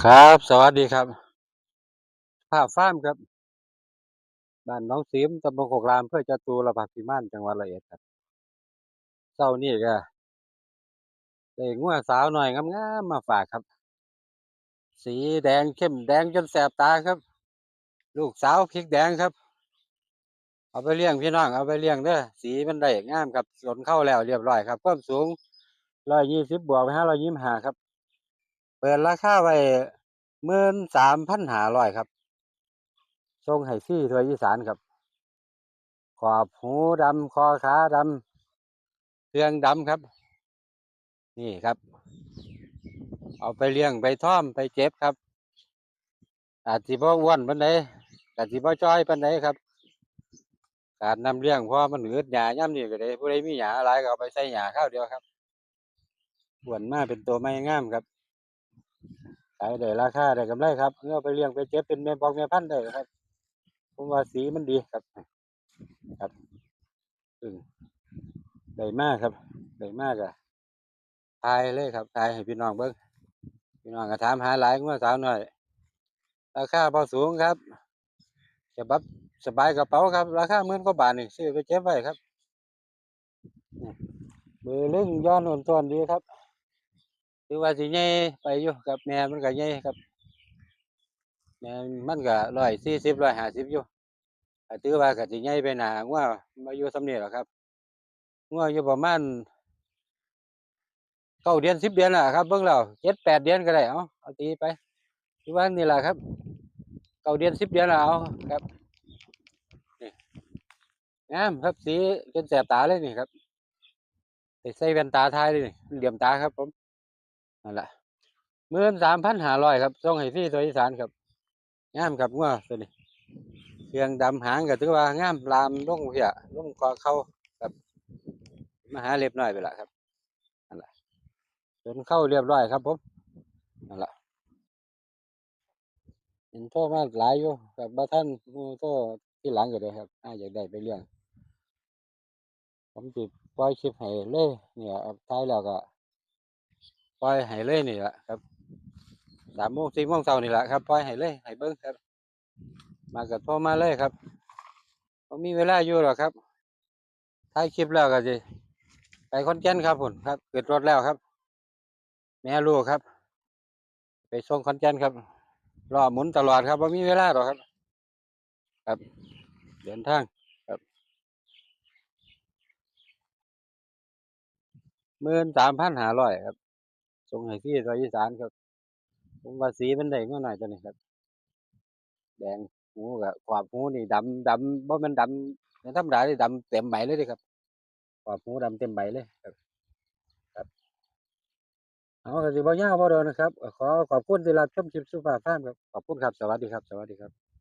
ครับ สวัสดีครับ ภาพฟ้ามครับ บ้านน้องสีมตำบลโคกรามเพื่อจตุรพักพิมานจังหวัดร้อยเอ็ดครับเช้านี้ก็ได้งัวสาวหน่อยงามๆมาฝากครับ สีแดงเข้มแดงจนแสบตาครับ ลูกสาวพริกแดงครับ เอาไปเลี้ยงพี่น้องเอาไปเลี้ยงเด้อสีมันได้งามครับสนเข้าแล้วเรียบร้อยครับความสูงร้อยยี่สิบบวกไปห้าร้อยยี่สิบห้าครับ เปิดราคาไว้หมื่นสามพันห้าร้อยครับส่งให้ฟรีทั่วอีสานครับ ขอบหูดำคอขาดำเครื่องดำครับ นี่ครับ เอาไปเลี้ยงไปท่อมไปเจ็บครับ อาจสิบ่อ้วนปานใดอาจสิบ่จ้อยปานใดครับ การนำเลี้ยงพราะมันอืดหญ้าย่ำนี่ก็ได้ผู้ใดมีหญ้าหลายก็เอาไปใส่หญ้าข้าวเดียวครับอ้วนมาเป็นตัวไม่งามครับ ขายได้ราคาได้กำไรครับเอาไปเลี้ยงไปเจ็บเป็นแม่บอกแม่พันได้ครับผมว่าสีมันดีครับ ครับอืมได้มากครับได้มากอะทายเลยครับทายให้พี่น้องเบิ่งพี่น้องก็ถามหาหลายงัวสาวหน่อย ราคาพอสูงครับจะบับสบายกระเป๋าครับ ราคาหมื่นกว่าบาทนี่ซื้อไปเก็บไว้ครับเบอร์ลึงย้อนอ่อนต้นดีครับ ถือว่าสิใหญ่ไปอยู่กับแม่มันก็ใหญ่ครับแม่มันก็ร้อยสี่สิบร้อยห้าสิบอยู่ถือว่าก็สิใหญ่ไปหนางัวมาอยู่สำเนียหรอครับงัวอยู่ประมาณเก้าเดือนสิบเดือนแหละครับเบิ่งแล้วเจ็ดแปดเดือนก็ได้เอาเอาตีไปถือว่านี่แหละครับเก้าเดือนสิบเดือนแล้วเอาครับนี่งามครับสีจนแสบตาเลยนี่ครับใส่แว่นตาทายเลยเหลี่ยมตาครับผม นั่นแหละหมื่นสามพันห้าร้อยครับส่งให้ฟรีตัวอีสานครับงามครับงัวตัวนี้เครื่องดำหางก็ถือว่างามลามล่งเหี่ยลงคอเข้าครับมาหาเรียบร้อยไปละครับนั่นแหละจนเข้าเรียบร้อยครับผมนั่นแหละเห็นโทษมาหลายอยู่กับบ้าท่านมูโทษที่หลังก็ได้ครับอ่าอยากได้ไปเลี้ยงผมจิปล่อยคลิปให้เลยเนี่ยท้ายแล้วก็ ปล่อยให้เลยนี่แหละครับสามโมงสี่โมงเช้านี่แหละครับปล่อยให้เลยให้เบิ้งครับ มากับโทรมาเลยครับผมมีเวลาอยู่หรอครับท้ายคลิปแล้วก็จะไปคอนแก่นครับผมครับ เกิดรถแล้วครับ แม่ลูกครับ ไปส่งคอนแก่นครับรอหมุนตลอดครับว่ามีเวลาหรอครับ ครับ เดินทางครับหมื่นสามพันห้าร้อยครับ ส่งให้พี่ตัวอีสานครับ ผมว่าสีมันได้เมื่อหน่อยตัวนี้ครับ แดงหูกับขอบหูนี่ดำดำบ่แมันดำในธรรมดาที่ดำเต็มใบเลยดิครับขอบหูดำเต็มใบเลยครับครับเอาสิบ่ยาวบ่โดนนะครับ ขอขอบคุณที่รับชมคลิปสุภาพฟามครับขอบคุณครับสวัสดีครับ สวัสดีครับ